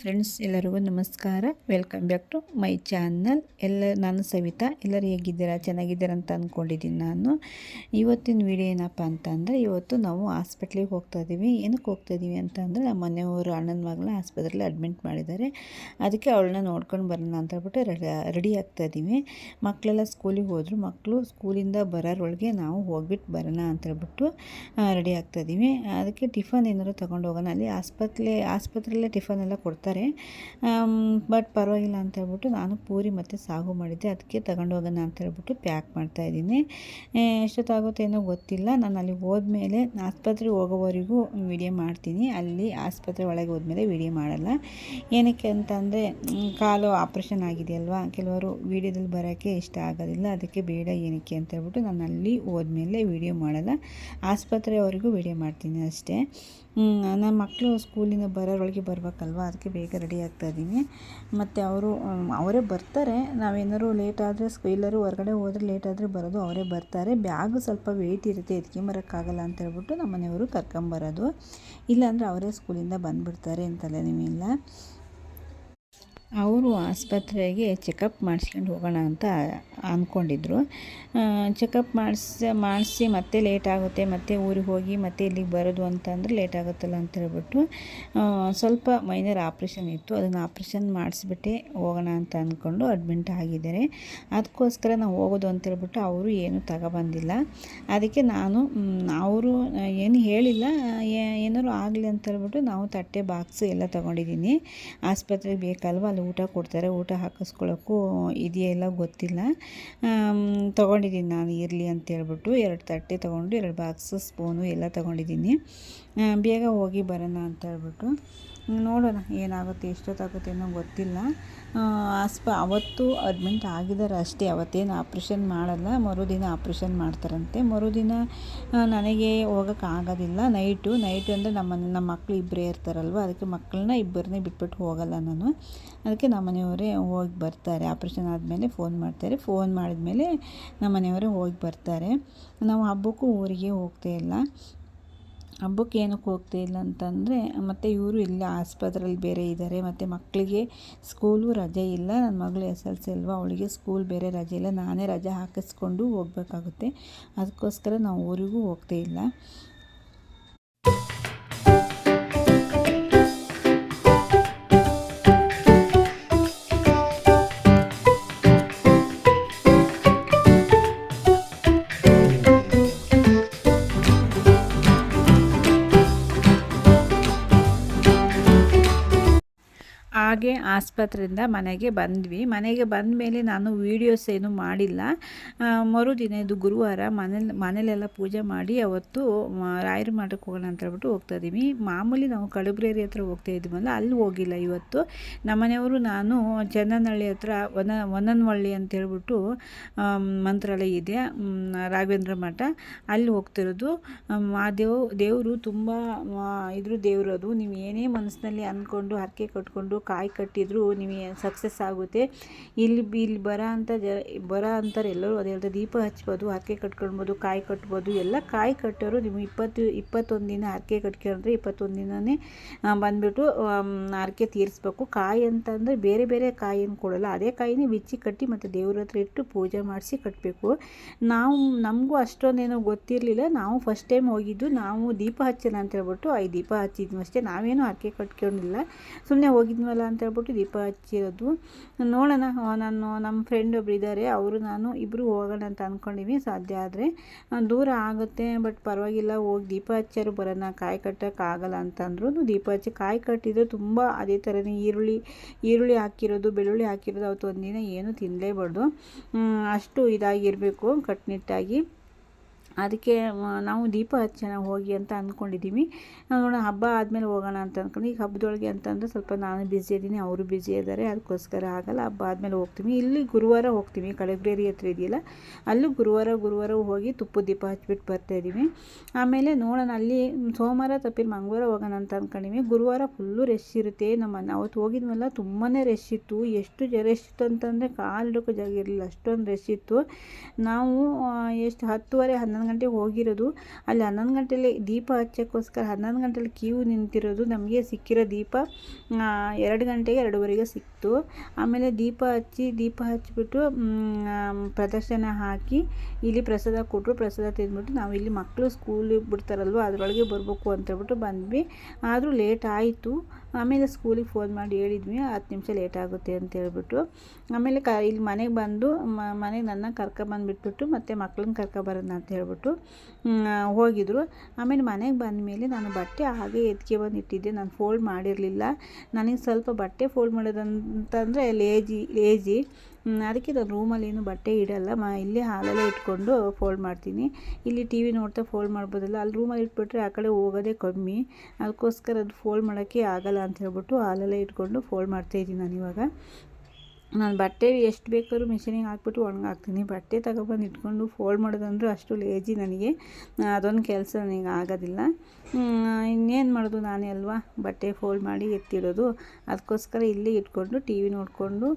Friends ಎಲ್ಲರಿಗೂ ನಮಸ್ಕಾರ. Welcome back to my channel ಎಲ್ಲ, ನಾನು ಸವಿತಾ. ಎಲ್ಲರೂ ಹೇಗಿದ್ದೀರಾ? ಚೆನ್ನಾಗಿದ್ದೀರಾ ಅಂತ ಅಂದ್ಕೊಂಡಿದ್ದೀನಿ ನಾನು. ಇವತ್ತಿನ ವಿಡಿಯೋ ಏನಪ್ಪ ಅಂತಂದರೆ, ಇವತ್ತು ನಾವು ಹಾಸ್ಪಿಟ್ಲಿಗೆ ಹೋಗ್ತಾ ಇದ್ದೀವಿ. ಏನಕ್ಕೆ ಹೋಗ್ತಾ ಇದ್ದೀವಿ ಅಂತಂದರೆ, ನಮ್ಮ ಮನೆಯವರು ಅಣ್ಣನ ಮಗಳನ್ನ ಆಸ್ಪತ್ರೆಯಲ್ಲಿ ಅಡ್ಮಿಟ್ ಮಾಡಿದ್ದಾರೆ. ಅದಕ್ಕೆ ಅವಳನ್ನ ನೋಡ್ಕೊಂಡು ಬರೋಣ ಅಂತ ಹೇಳ್ಬಿಟ್ಟು ರೆಡಿ ರೆಡಿ ಆಗ್ತಾ ಇದ್ದೀವಿ. ಮಕ್ಕಳೆಲ್ಲ ಸ್ಕೂಲಿಗೆ ಹೋದರು. ಮಕ್ಕಳು ಸ್ಕೂಲಿಂದ ಬರೋರೊಳಗೆ ನಾವು ಹೋಗ್ಬಿಟ್ಟು ಬರೋಣ ಅಂತ ಹೇಳ್ಬಿಟ್ಟು ರೆಡಿ ಆಗ್ತಾ ಇದ್ದೀವಿ. ಅದಕ್ಕೆ ಟಿಫನ್ ಏನಾದ್ರು ತೊಗೊಂಡು ಹೋಗೋಣ. ಅಲ್ಲಿ ಆಸ್ಪತ್ರೆ, ಆಸ್ಪತ್ರೆಯಲ್ಲೇ ಟಿಫನ್ ಎಲ್ಲ ಕೊಡ್ತಾರೆ. ಬಟ್ ಪರವಾಗಿಲ್ಲ ಅಂತ ಹೇಳ್ಬಿಟ್ಟು ನಾನು ಪೂರಿ ಮತ್ತು ಸಾಗು ಮಾಡಿದ್ದೆ. ಅದಕ್ಕೆ ತಗೊಂಡು ಹೋಗೋಣ ಅಂತ ಹೇಳ್ಬಿಟ್ಟು ಪ್ಯಾಕ್ ಮಾಡ್ತಾಯಿದ್ದೀನಿ ಎಷ್ಟೊತ್ತಾಗುತ್ತೇನೋ ಗೊತ್ತಿಲ್ಲ. ನಾನು ಅಲ್ಲಿ ಹೋದ್ಮೇಲೆ ಆಸ್ಪತ್ರೆಗೆ ಹೋಗೋವರೆಗೂ ವಿಡಿಯೋ ಮಾಡ್ತೀನಿ. ಅಲ್ಲಿ ಆಸ್ಪತ್ರೆ ಒಳಗೆ ಹೋದ್ಮೇಲೆ ವಿಡಿಯೋ ಮಾಡಲ್ಲ. ಏನಕ್ಕೆ ಅಂತಂದರೆ ಕಾಲು ಆಪ್ರೇಷನ್ ಆಗಿದೆಯಲ್ವಾ? ಕೆಲವರು ವೀಡಿಯೋದಲ್ಲಿ ಬರೋಕ್ಕೆ ಇಷ್ಟ ಆಗೋದಿಲ್ಲ. ಅದಕ್ಕೆ ಬೇಡ ಏನಕ್ಕೆ ಅಂತ ಹೇಳ್ಬಿಟ್ಟು ನಾನು ಅಲ್ಲಿ ಹೋದ್ಮೇಲೆ ವಿಡಿಯೋ ಮಾಡಲ್ಲ. ಆಸ್ಪತ್ರೆವರೆಗೂ ವಿಡಿಯೋ ಮಾಡ್ತೀನಿ ಅಷ್ಟೇ. ನಮ್ಮ ಮಕ್ಕಳು ಸ್ಕೂಲಿಂದ ಬರೋರೊಳಗೆ ಬರಬೇಕಲ್ವ? ಅದಕ್ಕೆ ಬೇಗ ರೆಡಿ ಆಗ್ತಾ ಇದ್ದೀನಿ. ಮತ್ತು ಅವರು ಅವರೇ ಬರ್ತಾರೆ. ನಾವೇನಾದ್ರು ಲೇಟ್ ಆದರೆ ಎಲ್ಲರೂ ಹೊರಗಡೆ ಹೋದರೆ ಲೇಟ್ ಆದರೆ ಬರೋದು ಅವರೇ ಬರ್ತಾರೆ. ಬ್ಯಾಗು ಸ್ವಲ್ಪ ವೆಯ್ಟ್ ಇರುತ್ತೆ ಎತ್ಕೊಂಬರೋಕ್ಕಾಗಲ್ಲ ಅಂತ ಹೇಳ್ಬಿಟ್ಟು ನಮ್ಮ ಮನೆಯವರು ಕರ್ಕೊಂಬರೋದು. ಇಲ್ಲಾಂದರೆ ಅವರೇ ಸ್ಕೂಲಿಂದ ಬಂದುಬಿಡ್ತಾರೆ ಅಂತಲೇ ನಿಮಿಲ್ಲ ಅವರು ಆಸ್ಪತ್ರೆಗೆ ಚೆಕಪ್ ಮಾಡಿಸ್ಕೊಂಡು ಹೋಗೋಣ ಅಂತ ಅಂದ್ಕೊಂಡಿದ್ರು. ಚೆಕಪ್ ಮಾಡಿಸಿ ಮಾಡಿಸಿ ಮತ್ತೆ ಲೇಟ್ ಆಗುತ್ತೆ, ಮತ್ತೆ ಊರಿಗೆ ಹೋಗಿ ಮತ್ತೆ ಇಲ್ಲಿಗೆ ಬರೋದು ಅಂತಂದರೆ ಲೇಟ್ ಆಗುತ್ತಲ್ಲ ಅಂತ ಹೇಳ್ಬಿಟ್ಟು ಸ್ವಲ್ಪ ಮೈನರ್ ಆಪ್ರೇಷನ್ ಇತ್ತು. ಅದನ್ನು ಆಪ್ರೇಷನ್ ಮಾಡಿಸ್ಬಿಟ್ಟೆ ಹೋಗೋಣ ಅಂತ ಅಂದ್ಕೊಂಡು ಅಡ್ಮಿಂಟ್ ಆಗಿದ್ದಾರೆ. ಅದಕ್ಕೋಸ್ಕರ ನಾವು ಹೋಗೋದು ಅಂತ ಹೇಳ್ಬಿಟ್ಟು ಅವರು ಏನು ತಗೊಬಂದಿಲ್ಲ. ಅದಕ್ಕೆ ನಾನು ಅವರು ಏನು ಹೇಳಿಲ್ಲ ಏನಾದ್ರು ಆಗಲಿ ಅಂತ ಹೇಳ್ಬಿಟ್ಟು ನಾವು ತಟ್ಟೆ ಬಾಕ್ಸ್ ಎಲ್ಲ ತೊಗೊಂಡಿದ್ದೀನಿ. ಆಸ್ಪತ್ರೆಗೆ ಬೇಕಲ್ವ? ಅಲ್ಲಿ ಊಟ ಕೊಡ್ತಾರೆ, ಊಟ ಹಾಕಿಸ್ಕೊಳ್ಳೋಕ್ಕೂ ಇದೆಯಲ್ಲ ಗೊತ್ತಿಲ್ಲ. ತೊಗೊಂಡಿದ್ದೀನಿ ನಾನು, ಇರಲಿ ಅಂತ ಹೇಳ್ಬಿಟ್ಟು ಎರಡು ತಟ್ಟೆ ತೊಗೊಂಡು, ಎರಡು ಬಾಕ್ಸು ಸ್ಪೂನು ಎಲ್ಲ ತೊಗೊಂಡಿದ್ದೀನಿ ಬೇಗ ಹೋಗಿ ಬರೋಣ ಅಂತ ಹೇಳ್ಬಿಟ್ಟು. ನೋಡೋಣ ಏನಾಗುತ್ತೆ, ಎಷ್ಟೊತ್ತಾಗುತ್ತೆ ಅನ್ನೋ ಗೊತ್ತಿಲ್ಲ. ಆಸ್ಪ, ಅವತ್ತು ಅಡ್ಮಿಂಟ್ ಆಗಿದ್ದಾರೆ ಅಷ್ಟೇ. ಅವತ್ತೇನು ಆಪ್ರೇಷನ್ ಮಾಡಲ್ಲ, ಮರುದಿನ ಆಪ್ರೇಷನ್ ಮಾಡ್ತಾರಂತೆ. ಮರುದಿನ ನನಗೆ ಹೋಗೋಕ್ಕಾಗೋದಿಲ್ಲ ನೈಟು ನೈಟು ಅಂದರೆ ನಮ್ಮ ನಮ್ಮ ಮಕ್ಕಳು ಇಬ್ಬರೇ ಇರ್ತಾರಲ್ವ? ಅದಕ್ಕೆ ಮಕ್ಕಳನ್ನ ಇಬ್ಬರನ್ನೇ ಬಿಟ್ಬಿಟ್ಟು ಹೋಗಲ್ಲ ನಾನು. ಅದಕ್ಕೆ ನಮ್ಮ ಮನೆಯವರೇ ಹೋಗಿ ಬರ್ತಾರೆ. ಆಪ್ರೇಷನ್ ಆದಮೇಲೆ ಫೋನ್ ಮಾಡ್ತಾರೆ. ಫೋನ್ ಮಾಡಿದ್ಮೇಲೆ ನಮ್ಮ ಮನೆಯವರೇ ಹೋಗಿ ಬರ್ತಾರೆ. ನಾವು ಹಬ್ಬಕ್ಕೂ ಊರಿಗೆ ಹೋಗ್ತಾ ಇಲ್ಲ. ಹಬ್ಬಕ್ಕೆ ಏನಕ್ಕೆ ಹೋಗ್ತಾ ಇಲ್ಲ ಅಂತಂದರೆ, ಮತ್ತು ಇವರು ಇಲ್ಲ ಆಸ್ಪತ್ರೆಯಲ್ಲಿ ಬೇರೆ ಇದ್ದಾರೆ, ಮತ್ತು ಮಕ್ಕಳಿಗೆ ಸ್ಕೂಲು ರಜೆ ಇಲ್ಲ, ನನ್ನ ಮಗಳು ಎಸ್ ಎಲ್ ಸಿ ಅಲ್ವಾ, ಅವಳಿಗೆ ಸ್ಕೂಲ್ ಬೇರೆ ರಜೆ ಇಲ್ಲ, ನಾನೇ ರಜೆ ಹಾಕಿಸ್ಕೊಂಡು ಹೋಗ್ಬೇಕಾಗುತ್ತೆ. ಅದಕ್ಕೋಸ್ಕರ ನಾವು ಊರಿಗೂ ಹೋಗ್ತಾ ಇಲ್ಲ. ಆಸ್ಪತ್ರೆಯಿಂದ ಮನೆಗೆ ಬಂದ್ವಿ. ಮನೆಗೆ ಬಂದ ಮೇಲೆ ನಾನು ವೀಡಿಯೋಸ್ ಏನು ಮಾಡಿಲ್ಲ. ಮರುದಿನ ಇದು ಗುರುವಾರ ಮನೇಲಿ, ಮನೇಲೆಲ್ಲ ಪೂಜೆ ಮಾಡಿ ಅವತ್ತು ರಾಯರ ಮಠಕ್ಕೆ ಹೋಗೋಣ ಅಂತ ಹೇಳ್ಬಿಟ್ಟು ಹೋಗ್ತಾ ಇದ್ದೀವಿ. ಮಾಮೂಲಿ ನಾವು ಕಡುಬ್ರೇರಿ ಹತ್ರ ಹೋಗ್ತಾ ಇದ್ದೀವಲ್ಲ ಅಲ್ಲಿ ಹೋಗಿಲ್ಲ ಇವತ್ತು. ನಮ್ಮನೆಯವರು ನಾನು ಚಂದನಹಳ್ಳಿ ಹತ್ರ ಒನ ವನನವಳ್ಳಿ ಅಂತ ಹೇಳ್ಬಿಟ್ಟು ಮಂತ್ರಾಲಯ ಇದೆ ರಾಘವೇಂದ್ರ ಮಠ. ಅಲ್ಲಿ ಹೋಗ್ತಿರೋದು. ಆ ದೇವ್, ದೇವರು ತುಂಬ ಇದ್ರ ದೇವರು ಅದು. ನೀವು ಏನೇ ಮನಸ್ಸಿನಲ್ಲಿ ಅಂದ್ಕೊಂಡು ಹರಕೆ ಕಟ್ಕೊಂಡು ಕಾಯಿ ಕಟ್ಟಿದ್ರು ನಿಮಗೆ ಸಕ್ಸಸ್ ಆಗುತ್ತೆ. ಇಲ್ಲಿ ಇಲ್ಲಿ ಬರೋ ಅಂತ ಜ, ಬರೋ ಅಂತಾರೆ ಎಲ್ಲರೂ. ಅದೇ ಹೇಳ್ತಾರೆ ದೀಪ ಹಚ್ಬೋದು, ಹರಕೆ ಕಟ್ಕೊಳ್ಬೋದು, ಕಾಯಿ ಕಟ್ಬೋದು. ಎಲ್ಲ ಕಾಯಿ ಕಟ್ಟೋರು ನೀವು ಇಪ್ಪತ್ತು, ಇಪ್ಪತ್ತೊಂದು ದಿನ ಹರಕೆ ಕಟ್ಕೊಂಡ್ರೆ ಇಪ್ಪತ್ತೊಂದು ದಿನವೇ ಬಂದುಬಿಟ್ಟು ಹರಕೆ ತೀರಿಸ್ಬೇಕು. ಕಾಯಿ ಅಂತಂದರೆ ಬೇರೆ ಬೇರೆ ಕಾಯಿಯನ್ನು ಕೊಡೋಲ್ಲ. ಅದೇ ಕಾಯಿನೇ ಬಿಚ್ಚಿ ಕಟ್ಟಿ ಮತ್ತು ದೇವ್ರ ಹತ್ರ ಇಟ್ಟು ಪೂಜೆ ಮಾಡಿಸಿ ಕಟ್ಟಬೇಕು ನಾವು, ನಮಗೂ ಅಷ್ಟೊಂದೇನೋ ಗೊತ್ತಿರಲಿಲ್ಲ. ನಾವು ಫಸ್ಟ್ ಟೈಮ್ ಹೋಗಿದ್ದು, ನಾವು ದೀಪ ಹಚ್ಚೋಣ ಅಂತ ಹೇಳ್ಬಿಟ್ಟು, ಐದು ದೀಪ ಹಚ್ಚಿದ್ವಿ ಅಷ್ಟೇ. ನಾವೇನು ಹರಕೆ ಕಟ್ಕೊಂಡಿಲ್ಲ. ಸುಮ್ಮನೆ ಹೋಗಿದ್ವಲ್ಲ ಅಂತ ಹೇಳ್ಬಿಟ್ಟು ದೀಪ ಹಚ್ಚಿರೋದು. ನೋಡೋಣ ನಾನು, ನಮ್ಮ ಫ್ರೆಂಡ್ ಒಬ್ರು ಇದ್ದಾರೆ ಅವರು ನಾನು ಇಬ್ಬರು ಹೋಗೋಣ ಅಂತ ಅಂದ್ಕೊಂಡಿವಿ ಸಾಧ್ಯ ಆದರೆ. ದೂರ ಆಗುತ್ತೆ ಬಟ್ ಪರವಾಗಿಲ್ಲ, ಹೋಗಿ ದೀಪ ಹಚ್ಚಾರು, ಬರೋಣ, ಕಾಯಿ ಕಟ್ಟೋಕ್ಕಾಗಲ್ಲ ಅಂತಂದ್ರು ದೀಪ ಹಚ್ಚಿ, ಕಾಯಿ ಕಟ್ಟಿದ್ರೆ ತುಂಬ ಅದೇ ಥರನೇ ಈರುಳ್ಳಿ ಈರುಳ್ಳಿ ಹಾಕಿರೋದು, ಬೆಳ್ಳುಳ್ಳಿ ಹಾಕಿರೋದು, ಅವತ್ತು ಒಂದಿನ ಏನು ತಿನ್ನಲೇಬಾರ್ದು ಅಷ್ಟು ಇದಾಗಿರಬೇಕು ಕಟ್ಟುನಿಟ್ಟಾಗಿ ಅದಕ್ಕೆ ನಾವು ದೀಪ ಹಚ್ಚೋಣ, ಹೋಗಿ ಅಂತ ಅಂದ್ಕೊಂಡಿದ್ದೀವಿ. ನೋಡೋಣ, ಹಬ್ಬ ಆದಮೇಲೆ ಹೋಗೋಣ ಅಂತ ಅಂದ್ಕೊಂಡು, ಈಗ ಹಬ್ಬದೊಳಗೆ ಅಂತಂದರೆ ಸ್ವಲ್ಪ ನಾನು ಬ್ಯುಸಿ ಇದ್ದೀನಿ, ಅವರು ಬ್ಯುಸಿ ಇದ್ದಾರೆ, ಅದಕ್ಕೋಸ್ಕರ ಆಗಲ್ಲ. ಹಬ್ಬ ಆದಮೇಲೆ ಹೋಗ್ತೀವಿ. ಇಲ್ಲಿ ಗುರುವಾರ ಹೋಗ್ತೀವಿ ಕಳಗ್ರೇರಿ ಹತ್ರ ಇದೆಯಲ್ಲ, ಅಲ್ಲೂ ಗುರುವಾರ ಗುರುವಾರ ಹೋಗಿ ತುಪ್ಪ ದೀಪ ಹಚ್ಬಿಟ್ಟು ಬರ್ತಾಯಿದ್ದೀವಿ ಆಮೇಲೆ ನೋಡೋಣ, ಅಲ್ಲಿ ಸೋಮವಾರ ತಪ್ಪಿಲ್ಲ ಮಂಗಳವಾರ ಹೋಗೋಣ ಅಂತ ಅಂದ್ಕೊಂಡಿವಿ ಗುರುವಾರ ಫುಲ್ಲು ರಶ್ ಇರುತ್ತೆ. ನಮ್ಮ ಅವತ್ತು ಹೋಗಿದ್ವಲ್ಲ ತುಂಬಾ ರಶ್ ಇತ್ತು. ಎಷ್ಟು ಜ ರಶ್ ಇತ್ತು ಅಂತಂದರೆ ಕಾಲಿಡೋಕ್ಕೂ ಜಾಗ ಇರಲಿಲ್ಲ. ಅಷ್ಟೊಂದು ರಶ್ ಇತ್ತು. ನಾವು ಎಷ್ಟು ಹತ್ತುವರೆ, ಹನ್ನೊಂದು ಹನ್ನೊಂದು ಗಂಟೆಗೆ ಹೋಗಿರೋದು. ಅಲ್ಲಿ ಹನ್ನೊಂದು ಗಂಟೆಲಿ ದೀಪ ಹಚ್ಚೋಕ್ಕೋಸ್ಕರ ಹನ್ನೊಂದು ಗಂಟೆಲಿ ಕ್ಯೂ ನಿಂತಿರೋದು. ನಮಗೆ ಸಿಕ್ಕಿರೋ ದೀಪ ಎರಡು ಗಂಟೆಗೆ ಎರಡೂವರೆಗೆ ಸಿಕ್ತು. ಆಮೇಲೆ ದೀಪ ಹಚ್ಚಿ, ದೀಪ ಹಚ್ಚಿಬಿಟ್ಟು ಪ್ರದರ್ಶನ ಹಾಕಿ, ಇಲ್ಲಿ ಪ್ರಸಾದ ಕೊಟ್ಟರು ಪ್ರಸಾದ ತಿಂದ್ಬಿಟ್ಟು ನಾವು ಇಲ್ಲಿ ಮಕ್ಕಳು ಸ್ಕೂಲಿಗೆ ಬಿಡ್ತಾರಲ್ವ, ಅದರೊಳಗೆ ಬರಬೇಕು ಅಂತ ಹೇಳ್ಬಿಟ್ಟು ಬಂದ್ವಿ. ಆದರೂ ಲೇಟ್ ಆಯಿತು. ಆಮೇಲೆ ಸ್ಕೂಲಿಗೆ ಫೋನ್ ಮಾಡಿ ಹೇಳಿದ್ವಿ, ಹತ್ತು ನಿಮಿಷ ಲೇಟ್ ಆಗುತ್ತೆ ಅಂತ ಹೇಳ್ಬಿಟ್ಟು ಆಮೇಲೆ ಕ, ಇಲ್ಲಿ ಮನೆಗೆ ಬಂದು ಮನೆಗೆ ನನ್ನ ಕರ್ಕೊಂಬಂದ್ಬಿಟ್ಬಿಟ್ಟು ಮತ್ತು ಮಕ್ಳನ್ನ ಕರ್ಕೊಬರೋಣ ಅಂತ ಹೇಳ್ಬಿಟ್ಟು ಹೋಗಿದ್ರು. ಆಮೇಲೆ ಮನೆಗೆ ಬಂದ ಮೇಲೆ ನಾನು ಬಟ್ಟೆ ಹಾಗೆ ಎದ್ಕೆ ಬಂದು ಇಟ್ಟಿದ್ದೆ. ನಾನು ಫೋಲ್ಡ್ ಮಾಡಿರಲಿಲ್ಲ. ನನಗೆ ಸ್ವಲ್ಪ ಬಟ್ಟೆ ಫೋಲ್ಡ್ ಮಾಡೋದಂತಂದರೆ ಲೇಜಿ ಲೇಜಿ ಅದಕ್ಕೆ ನಾನು ರೂಮಲ್ಲಿ ಏನು ಬಟ್ಟೆ ಇಡಲ್ಲ. ಮ, ಇಲ್ಲೇ ಹಾಲಲ್ಲೇ ಇಟ್ಕೊಂಡು ಫೋಲ್ಡ್ ಮಾಡ್ತೀನಿ. ಇಲ್ಲಿ ಟಿ ವಿ ನೋಡ್ತಾ ಫೋಲ್ಡ್ ಮಾಡ್ಬೋದಲ್ಲ, ಅಲ್ಲಿ ರೂಮಲ್ಲಿ ಇಟ್ಬಿಟ್ರೆ ಆ ಕಡೆ ಹೋಗೋದೇ ಕಮ್ಮಿ. ಅದಕ್ಕೋಸ್ಕರ ಅದು ಫೋಲ್ಡ್ ಮಾಡೋಕ್ಕೆ ಆಗಲ್ಲ ಅಂತ ಹೇಳ್ಬಿಟ್ಟು ಹಾಲಲ್ಲೇ ಇಟ್ಕೊಂಡು ಫೋಲ್ಡ್ ಮಾಡ್ತಾಯಿದ್ದೀನಿ ನಾನು ಇವಾಗ. ನಾನು ಬಟ್ಟೆ ಎಷ್ಟು ಬೇಕಾದ್ರೂ ಮಿಷಿನಿಗೆ ಹಾಕ್ಬಿಟ್ಟು ಒಣಗಾಕ್ತೀನಿ ಬಟ್ಟೆ ತಗೊಬಂದು ಇಟ್ಕೊಂಡು ಫೋಲ್ಡ್ ಮಾಡೋದಂದ್ರೂ ಅಷ್ಟು ಲೇಜಿ ನನಗೆ. ಅದೊಂದು ಕೆಲಸ ನನಗೆ ಆಗೋದಿಲ್ಲ. ಇನ್ನೇನು ಮಾಡೋದು ನಾನೇ ಅಲ್ವಾ? ಬಟ್ಟೆ ಫೋಲ್ಡ್ ಮಾಡಿ ಎತ್ತಿಡೋದು. ಅದಕ್ಕೋಸ್ಕರ ಇಲ್ಲಿ ಇಟ್ಕೊಂಡು ಟಿ ವಿ ನೋಡಿಕೊಂಡು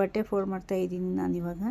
ಬಟ್ಟೆ ಫೋಲ್ಡ್ ಮಾಡ್ತಾ ಇದ್ದೀನಿ ನಾನಿವಾಗ.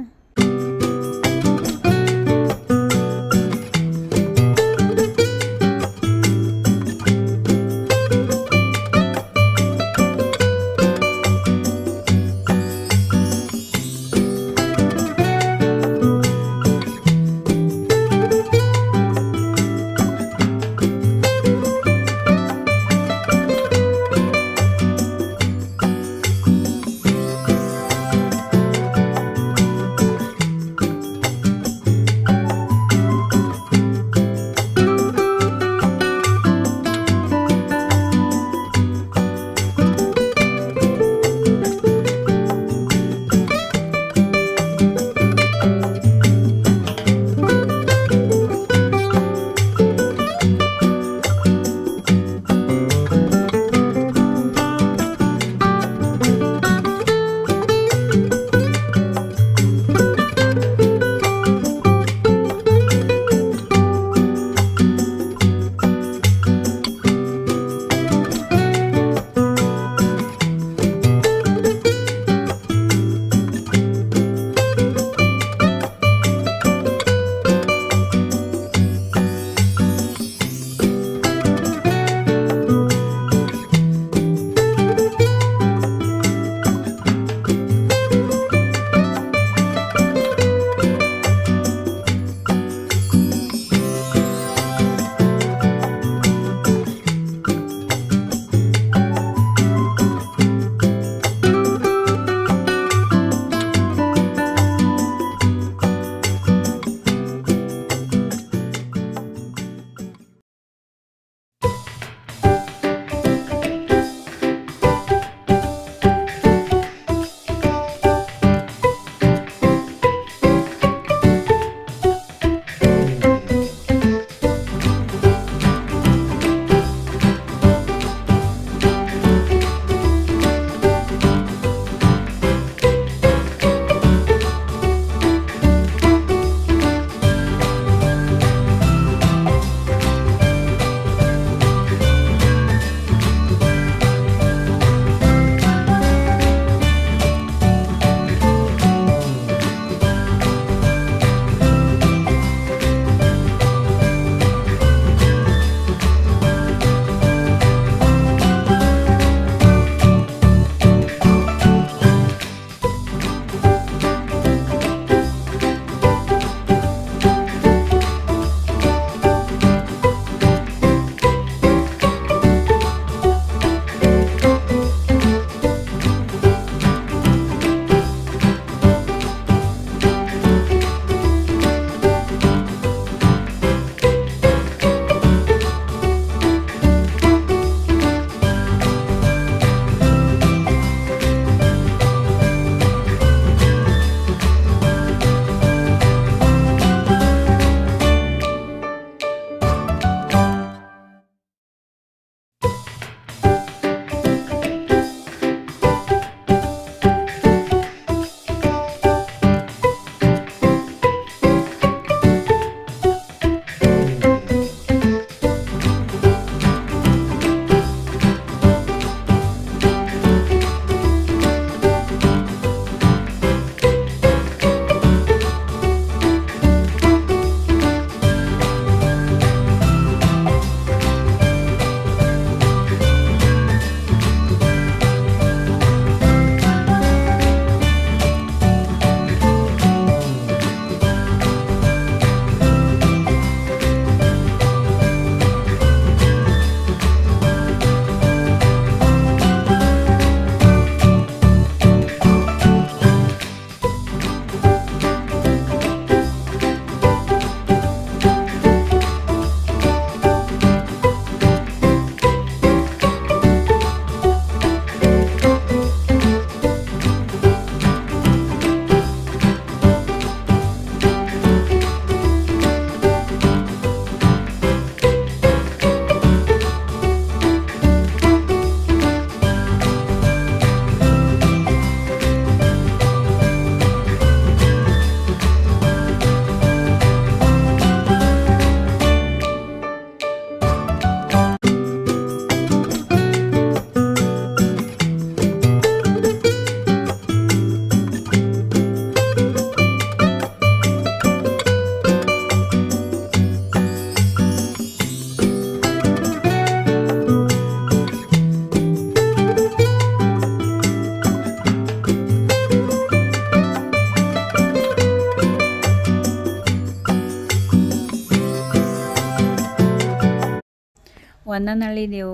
ಹೊನ್ನನಹಳ್ಳಿ ದೇವ,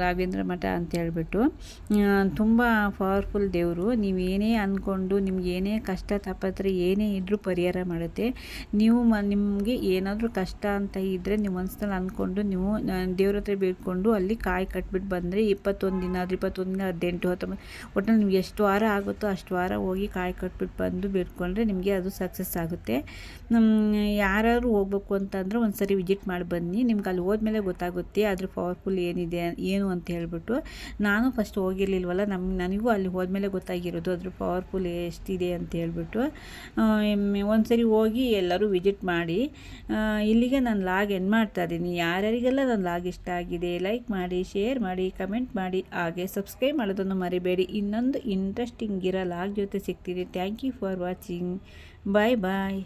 ರಾಘವೇಂದ್ರ ಮಠ ಅಂತ ಹೇಳ್ಬಿಟ್ಟು ತುಂಬ ಪವರ್ಫುಲ್ ದೇವರು. ನೀವೇನೇ ಅಂದ್ಕೊಂಡು ನಿಮ್ಗೆ ಏನೇ ಕಷ್ಟ ತಪ್ಪತ್ರೆ ಏನೇ ಇದ್ದರೂ ಪರಿಹಾರ ಮಾಡುತ್ತೆ. ನೀವು ಮ, ನಿಮಗೆ ಏನಾದರೂ ಕಷ್ಟ ಅಂತ ಇದ್ದರೆ ನೀವು ಮನಸ್ಸಲ್ಲಿ ಅಂದ್ಕೊಂಡು ನೀವು ದೇವ್ರ ಹತ್ರ ಬೇಡ್ಕೊಂಡು ಅಲ್ಲಿ ಕಾಯಿ ಕಟ್ಬಿಟ್ಟು ಬಂದರೆ ಇಪ್ಪತ್ತೊಂದು ದಿನ ಆದರೆ, ಇಪ್ಪತ್ತೊಂದು ದಿನ ಹದಿನೆಂಟು ಹತ್ತೊಂಬತ್ತು ಒಟ್ಟು ನಿಮ್ಗೆ ಎಷ್ಟು ವಾರ ಆಗುತ್ತೋ ಅಷ್ಟು ವಾರ ಹೋಗಿ ಕಾಯಿ ಕಟ್ಬಿಟ್ಟು ಬಂದು ಬೇಡ್ಕೊಂಡ್ರೆ ನಿಮಗೆ ಅದು ಸಕ್ಸಸ್ ಆಗುತ್ತೆ. ಯಾರು ಹೋಗ್ಬೇಕು ಅಂತಂದ್ರೆ ಒಂದು ಸರಿ ವಿಸಿಟ್ ಮಾಡಿ ಬನ್ನಿ. ನಿಮ್ಗೆ ಅಲ್ಲಿ ಹೋದ್ಮೇಲೆ ಗೊತ್ತಾಗುತ್ತೆ. ಅದ್ರ ಪವರ್ಫುಲ್ ಏನಿದೆ ಏನು ಅಂತ ಹೇಳಿಬಿಟ್ಟು ನಾನು ಫಸ್ಟ್ ಹೋಗಿರ್ಲಿಲ್ವಲ್ಲ ನಮ್ಮ ನನಗೂ ಅಲ್ಲಿ ಹೋದ್ಮೇಲೆ ಗೊತ್ತಾಗಿರೋದು ಅದ್ರ ಪವರ್ಫುಲ್ ಎಷ್ಟಿದೆ ಅಂತ ಹೇಳ್ಬಿಟ್ಟು. ಒಂದ್ಸರಿ ಹೋಗಿ ಎಲ್ಲರೂ ವಿಸಿಟ್ ಮಾಡಿ ಇಲ್ಲಿಗೆ ನಾನು ಲಾಗ್ ಎಂಡ್ ಮಾಡ್ತಾ ಇದ್ದೀನಿ. ಯಾರ್ಯಾರಿಗೆಲ್ಲ ನನ್ನ ಲಾಗ್ ಇಷ್ಟ ಆಗಿದೆ ಲೈಕ್ ಮಾಡಿ ಶೇರ್ ಮಾಡಿ ಕಮೆಂಟ್ ಮಾಡಿ, ಹಾಗೆ ಸಬ್ಸ್ಕ್ರೈಬ್ ಮಾಡೋದನ್ನು ಮರಿಬೇಡಿ. ಇನ್ನೊಂದು ಇಂಟ್ರೆಸ್ಟಿಂಗ್ ಇರೋ ಲಾಗ್ ಜೊತೆ ಸಿಗ್ತೀನಿ. Thank you for watching bye bye